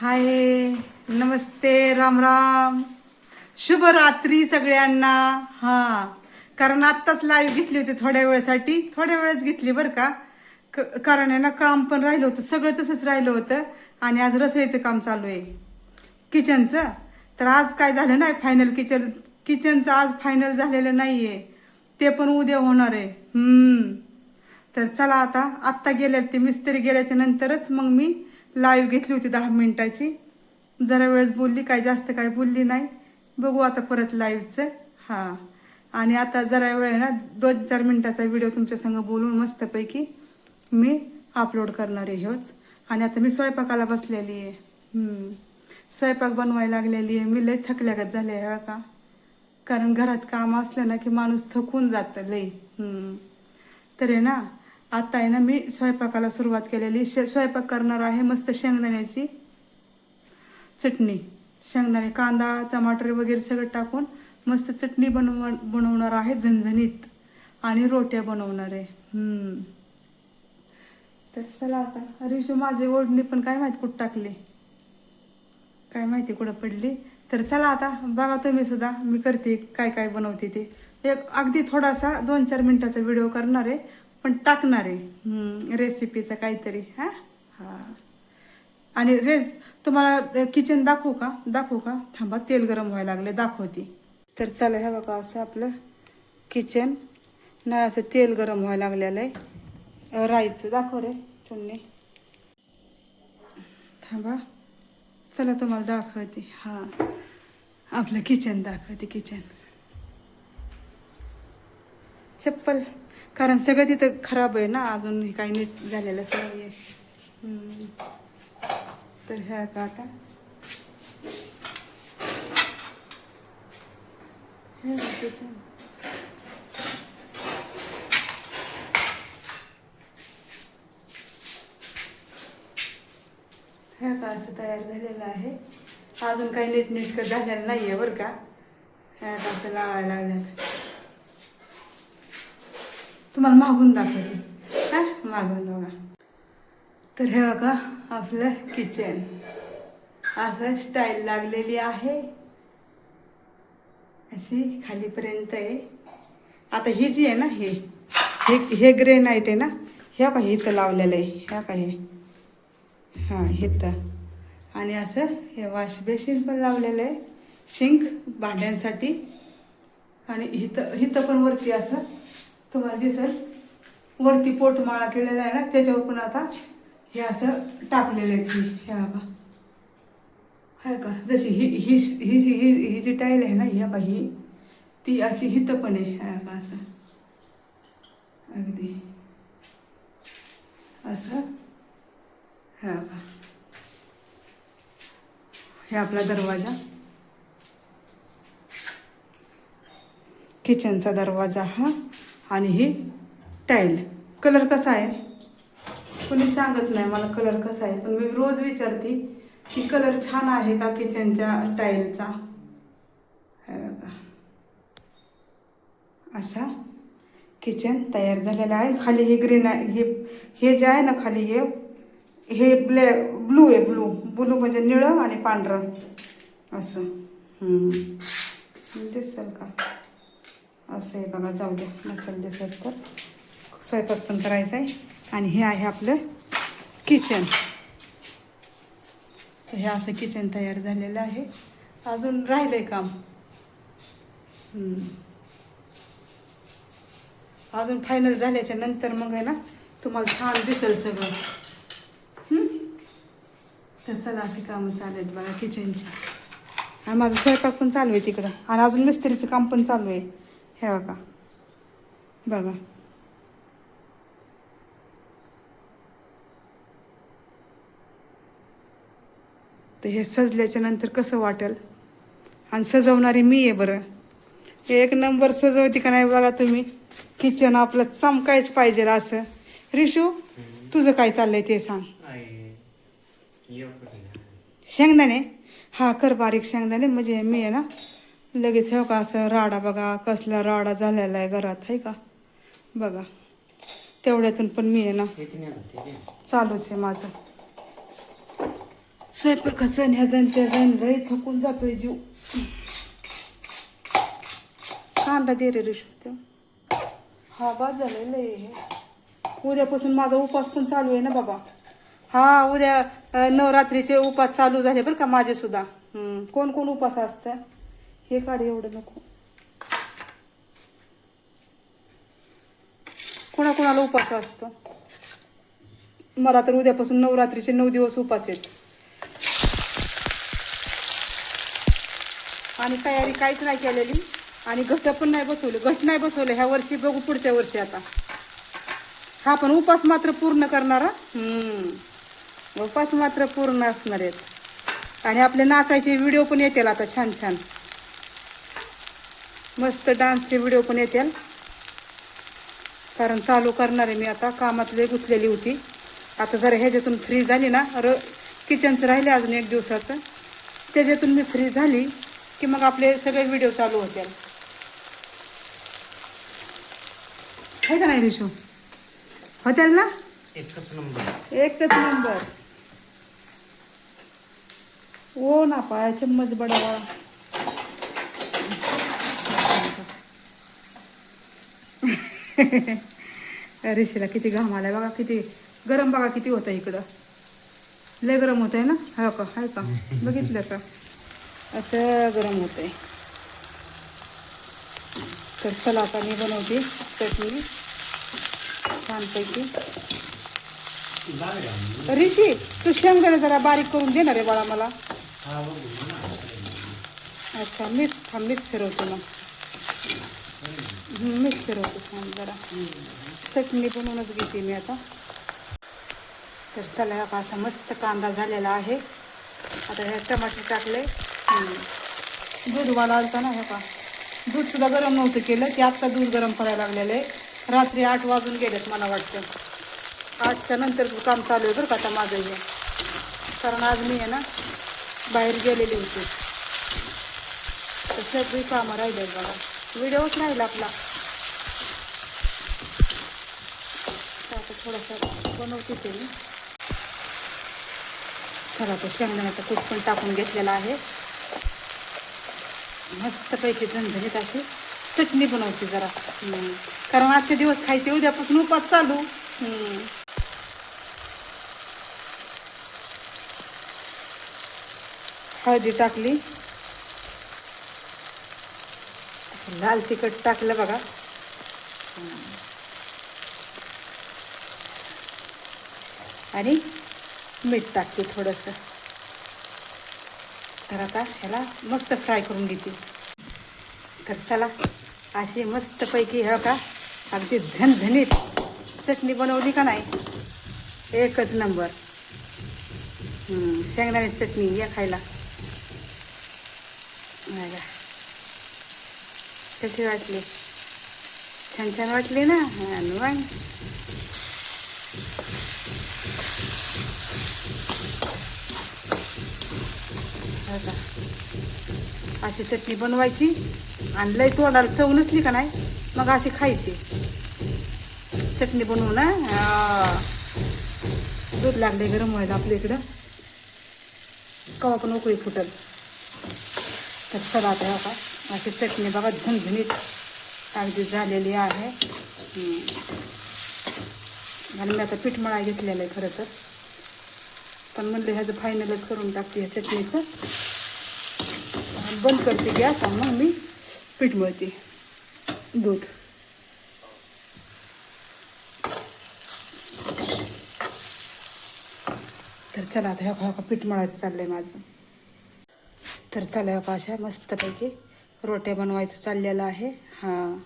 हाय नमस्ते राम राम. शुभ रात्री सगळ्यांना. हां कारण आत्ताच लाईव्ह घेतली होती थोड्या वेळेसाठी. थोड्या वेळच घेतली बरं का. क- कारण आहे ना काम पण राहिलं होतं सगळं तसंच राहिलं होतं. आणि आज रसोईचं काम चालू आहे. किचनचं. तर आज काय झालं नाही फायनल किचन किचनचं आज फायनल झालेलं नाही आहे ते पण उद्या होणार आहे. तर चला आता आत्ता गेल्या ते मिस्त्री गेल्याच्या नंतरच मग मी लाईव्ह घेतली होती दहा मिनिटाची. जरा वेळेस बोलली काय जास्त काय बोलली नाही. बघू आता परत लाईव्हचं हां. आणि आता जरा वेळ आहे ना दोन चार मिनिटाचा व्हिडिओ तुमच्या संग बोलून मस्तपैकी मी अपलोड करणार आहे ह्योच आणि आता मी स्वयंपाकाला बसलेली आहे. स्वयंपाक बनवायला लागलेली आहे. मी लय थकल्यागत झाले आहे का कारण घरात काम असलं ना की माणूस थकून जातं लई तर आहे ना आता आहे ना मी स्वयंपाकाला सुरुवात केलेली. शे स्वयंपाक करणार आहे मस्त शेंगदाण्याची चटणी. शेंगदाणे कांदा टमाटर वगैरे सगळं टाकून मस्त चटणी बनव बनवणार आहे झणझणीत. आणि रोट्या बनवणार आहे. तर चला आता रिशू माझी ओढणी पण काय माहिती कुठं टाकली? काय माहिती कुठं पडली? तर चला आता बघा तुम्ही सुद्धा मी करते काय काय बनवते ते. एक अगदी थोडासा दोन चार मिनटाचा व्हिडिओ करणार आहे. पण टाकणार आहे. रेसिपीचं काहीतरी हां? हां. आणि रेस तुम्हाला किचन दाखवू का? दाखवू का? थांबा तेल गरम व्हायला लागले दाखवते. तर चला हे बघा असं आपलं किचन नाही असं तेल गरम व्हायला लागलेलं आहे. राईचं दाखव रे चुन्नी. थांबा. चला तुम्हाला दाखवते. हां. आपलं किचन दाखवते किचन चप्पल. कारण सगळं तिथं खराब आहे ना अजून हे काही नीट झालेलं सगळं आहे. तर ह्या का आता हे हे का असं तयार झालेलं आहे. अजून काही नीट नीटकं झालेलं नाही आहे बरं का. ह्या का असं लावायला लागल्यात. तुम्हाला मागून दाखवते. हां? मागून बघा. तर हे बघा आपलं किचन असं स्टाईल लागलेली आहे. अशी खालीपर्यंत आहे. आता ही जी आहे ना हे हे हे ग्रेनाईट आहे ना ह्या पाहि इथं लावलेलं आहे. ह्या पाहि हे हां इथं. आणि असं हे वॉश बेसिन पण लावलेलं आहे. शिंक भांड्यांसाठी. आणि इथं इथं पण वरती असं तुम्हाला दिसेल. वरती पोटमाळा केलेला आहे ना त्याच्यावर पण आता हे असं टाकलेलं आहे ती. हे बाबा हाय का? जशी ही ही ही जी ही ही जी टाईल आहे ना ही बाई ही ती अशी हित पण आहे. हे बा असं. अगदी. असं. हा बा हे आपला दरवाजा. किचनचा दरवाजा हा. आणि ही टाईल. कलर कसा आहे? कोणी सांगत नाही मला कलर कसा आहे पण मी रोज विचारते की कलर छान आहे का किचनच्या टाईलचा? असा किचन तयार झालेला आहे. खाली हे ग्रीन हे हे जे आहे ना खाली हे हे ब्लॅ ब्लू आहे ब्लू. ब्लू म्हणजे निळं आणि पांढरं. असं. दिसेल का? असं आहे बघा जाऊ द्या. नसेल दिसत तर स्वयंपाक पण करायचा आहे. आणि हे आहे आपलं किचन तर हे असं किचन तयार झालेलं आहे. अजून राहिलंय काम. अजून फायनल झाल्याच्यानंतर मग आहे ना तुम्हाला छान दिसेल सगळं. तर चला अशी कामं चालू आहेत बघा किचनची आणि माझं स्वयंपाक पण चालू आहे तिकडं. आणि अजून मिस्त्रीचं काम पण चालू आहे. हे बघा. बघा. तर हे सजल्याच्या नंतर कसं वाटेल? आणि सजवणारी मी आहे बरं. एक नंबर सजवती का नाही बघा तुम्ही? किचन आपलं चमकायच पाहिजे असं. रिशू तुझं काय चाललंय ते सांग. शेंगदाणे? हा कर बारीक शेंगदाणे. म्हणजे मी आहे ना लगेच हे का असं राडा बघा कसला राडा झालेला आहे घरात आहे का? बघा तेवढ्यातून पण मी आहे ना चालूच आहे माझं. स्वयंपाकाचं आणि ह्याचं आणि त्याचं लय थकून जातोय जीव. कांदा दे रे ऋषू हा बाद झालेलं आहे हे. उद्यापासून माझा उपास पण चालू आहे ना बाबा. हा उद्या नवरात्रीचे उपास चालू झाले बरं का माझे सुद्धा. कोण कोण उपास असतं? हे काढ एवढं नको. कोणाकोणाला उपास असतो? मला तर उद्यापासून नवरात्रीचे नऊ दिवस उपास आहेत. आणि तयारी काहीच नाही केलेली. आणि घट पण नाही बसवले. घट नाही बसवले. ह्या वर्षी बघू पुढच्या वर्षी आता. हा पण उपास मात्र पूर्ण करणारा? उपास मात्र पूर्ण असणार आहेत. आणि आपले नाचायचे व्हिडिओ पण येतील आता छान छान. मस्त डान्सचे व्हिडिओ पण येतील. कारण चालू करणार आहे मी आता कामात लय गुंतलेली होती. आता जरा ह्याच्यातून फ्री झाली ना र किचनचं राहिले अजून एक दिवसाचं त्याच्यातून मी फ्री झाली की मग आपले सगळे व्हिडिओ चालू होतील. आहे का नाही विशू होतील ना? एकच नंबर एकच नंबर ओ ना पाया चम्मच बडा ऋषीला किती घाम आलाय बघा किती गरम बघा किती होतं इकडं. लय गरम होत आहे ना? हा का हाय का? बघितलं का? असं गरम होत आहे तर चला आता मी बनवते चटणी छानपैकी. ऋषी तू शेंगदाणे जरा बारीक करून दे ना रे बाळा मला. अच्छा मीच थांब मीच फिरवते मग. मिक्सर होतो छान जरा. चटणी बनवूनच घेते मी आता. तर चला हा असा मस्त कांदा झालेला आहे. आता हे टमाटर टाकले. दूध वाला आलता ना हे का दूध सुद्धा गरम नव्हतं केलं. ते आत्ता दूध गरम करायला लागलेलं आहे. रात्री आठ वाजून गेलेत मला वाटतं. आठच्या नंतर काम चालू आहे बरं का आता माझं हे. कारण आज मी आहे ना बाहेर गेलेली होती. तर सगळी कामं राहिले बघा. व्हिडिओच राहिला आपला तर आता थोडंसं बनवते ते मी. चला तो शेंगदाण्याचा कूट पण टाकून घेतलेला आहे. मस्तपैकी झणझणीत अशी चटणी बनवते जरा. कारण आजचे दिवस खायचे उद्यापासून उपास चालू. हम्म. हळदी टाकली. लाल तिखट टाकलं बघा. आणि मीठ टाकते थोडंसं. तर आता ह्याला मस्त फ्राय करून घेते. तर चला अशी मस्तपैकी ह्या का अगदी झणझणीत चटणी बनवली का नाही? एकच नंबर. शेंगदाण्याची चटणी या खायला. नाही का? कशी वाटली? छान छान वाटली ना? हां मग का? अशी चटणी बनवायची. आणि लय तोंडाला चव नसली का नाही मग अशी खायची. चटणी बनवू ना दूध लागले गरम व्हायला आपल्या इकडं. कवा पण उकळी फुटल. तर चला आता का अशी चटणी बघा झणझणीत अगदी झालेली आहे. आणि मी आता पीठ मळा घेतलेलं आहे खरं तर. पण म्हणलं ह्याचं फायनलच करून टाकते ह्या चटणीचं. बंद करते गॅस आणि मग मी पीठ मळते. दूध. तर चला आता ह्या का पीठ मळायचं चाललं आहे माझं. तर चला ह्या अशा मस्तपैकी रोट्या बनवायचं चाललेलं आहे. हां.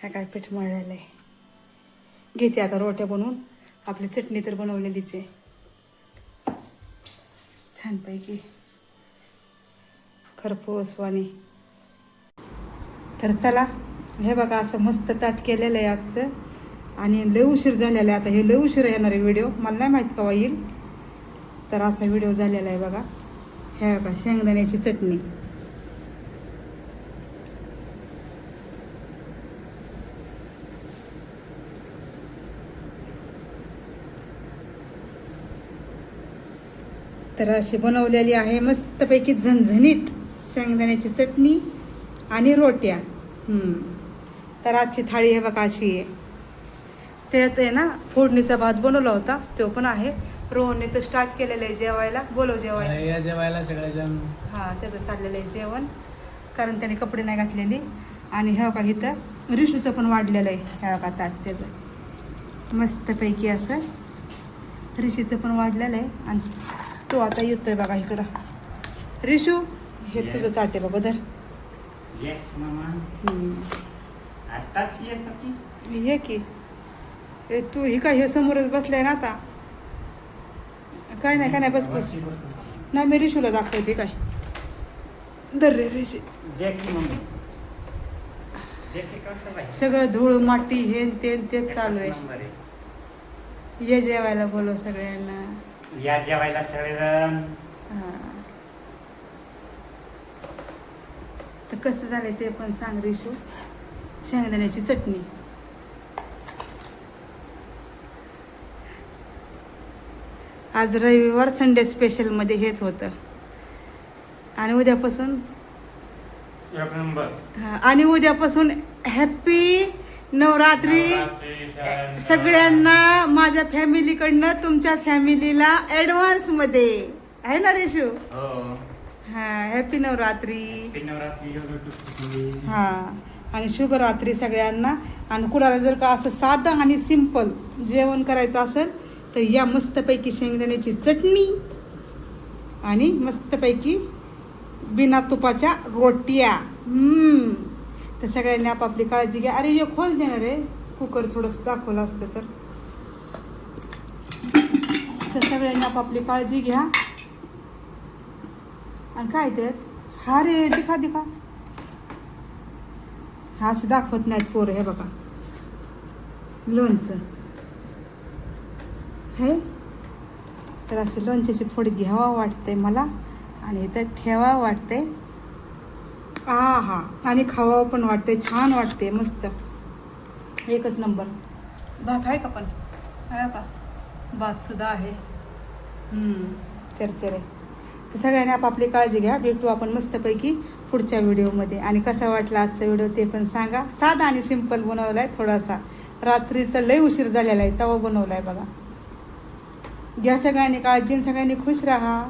ह्या काय पीठ मळलेलं आहे. घेते आता रोट्या बनवून. आपली चटणी तर बनवलेलीच आहे. छानपैकी. खरपूस वाणी. तर चला हे बघा असं मस्त ताट केलेलं आहे आजचं. आणि लय उशीर झालेला आहे आता. हे लय उशीर येणार आहे व्हिडिओ. मला नाही माहीत कवा येईल. तर असा व्हिडिओ झालेला आहे बघा. हे बघा शेंगदाण्याची चटणी. तर अशी बनवलेली आहे. मस्तपैकी झणझणीत शेंगदाण्याची चटणी आणि रोट्या. तर आजची थाळी हे बघा अशी आहे. त्यात आहे ना फोडणीचा भात बनवला होता. तो पण आहे. रोहनने तर स्टार्ट केलेलं आहे जेवायला. बोलव जेवायला या जेवायला सगळेजण. हा त्याचं चाललेलं आहे जेवण. कारण त्याने कपडे नाही घातलेले. आणि ह्या बघा इथं रिशूचं पण वाढलेलं आहे. ह्या बघा ताट त्याचं. मस्तपैकी असं रिशीचं पण वाढलेलं आहे. आणि तो आता येतोय बघा इकडं. रिशू हे Yes. तुझं ताट बाबा धर. येस मामा. हम्म. आताच येतो की? ये की. ए तू ही काय हे समोरच बसलाय ना आता? काय नाही काय नाही बस बस. नाही मी रिशूला दाखवते काय. दर रे रिशी. जे की मम्मी. जैसे कसं बाई. सगळं धूळ माती हे न ते न तेच चालू आहे. नंबर आहे. ये जेवायला बोलव सगळ्यांना. या जेवायला सगळेजण. हा. तर कसं झालंय ते पण सांग रिशू. शेंगदाण्याची चटणी. आज रविवार संडे स्पेशलमध्ये हेच होतं. आणि उद्यापासून? एक नंबर. हा, आणि उद्यापासून हॅपी नवरात्री. सगळ्यांना माझ्या फॅमिलीकडनं तुमच्या फॅमिलीला ॲडव्हान्समध्ये आहे ना रेशू? हो. हा हॅपी नवरात्री. हा आणि शुभरात्री सगळ्यांना. आणि कुणाला जर का असं साधं आणि सिंपल जेवण करायचं असेल तर या मस्तपैकी शेंगदाण्याची चटणी आणि मस्तपैकी बिना तुपाच्या रोट्या. ते तर सगळ्यांनी आपापली काळजी घ्या. अरे हे खोल देणार आहे. कुकर थोडंसं दाखवलं असतं तर. तर सगळ्यांनी आपापली काळजी घ्या. आणि काय ते? हा रे दिखा दिखा. हा असं दाखवत नाहीत पोरं हे बघा. लोणचं. हे? तर असं लोणच्याची फोड घ्यावा वाटते मला आणि इथं ठेवा वाटते हा हा आणि खावा पण वाटते छान वाटते मस्त. एकच नंबर. भात आहे का पण? आहे का? भातसुद्धा आहे. चरचरे. तर सगळ्यांनी आपापली काळजी घ्या. भेटू आपण मस्तपैकी पुढच्या व्हिडिओमध्ये. आणि कसा वाटला आजचा व्हिडिओ ते पण सांगा. साधा आणि सिंपल बनवला आहे थोडासा. रात्रीचा लय उशीर झालेला आहे तवा बनवला आहे बघा. घ्या सगळ्यांनी काळजी सगळ्यांनी खुश राहा.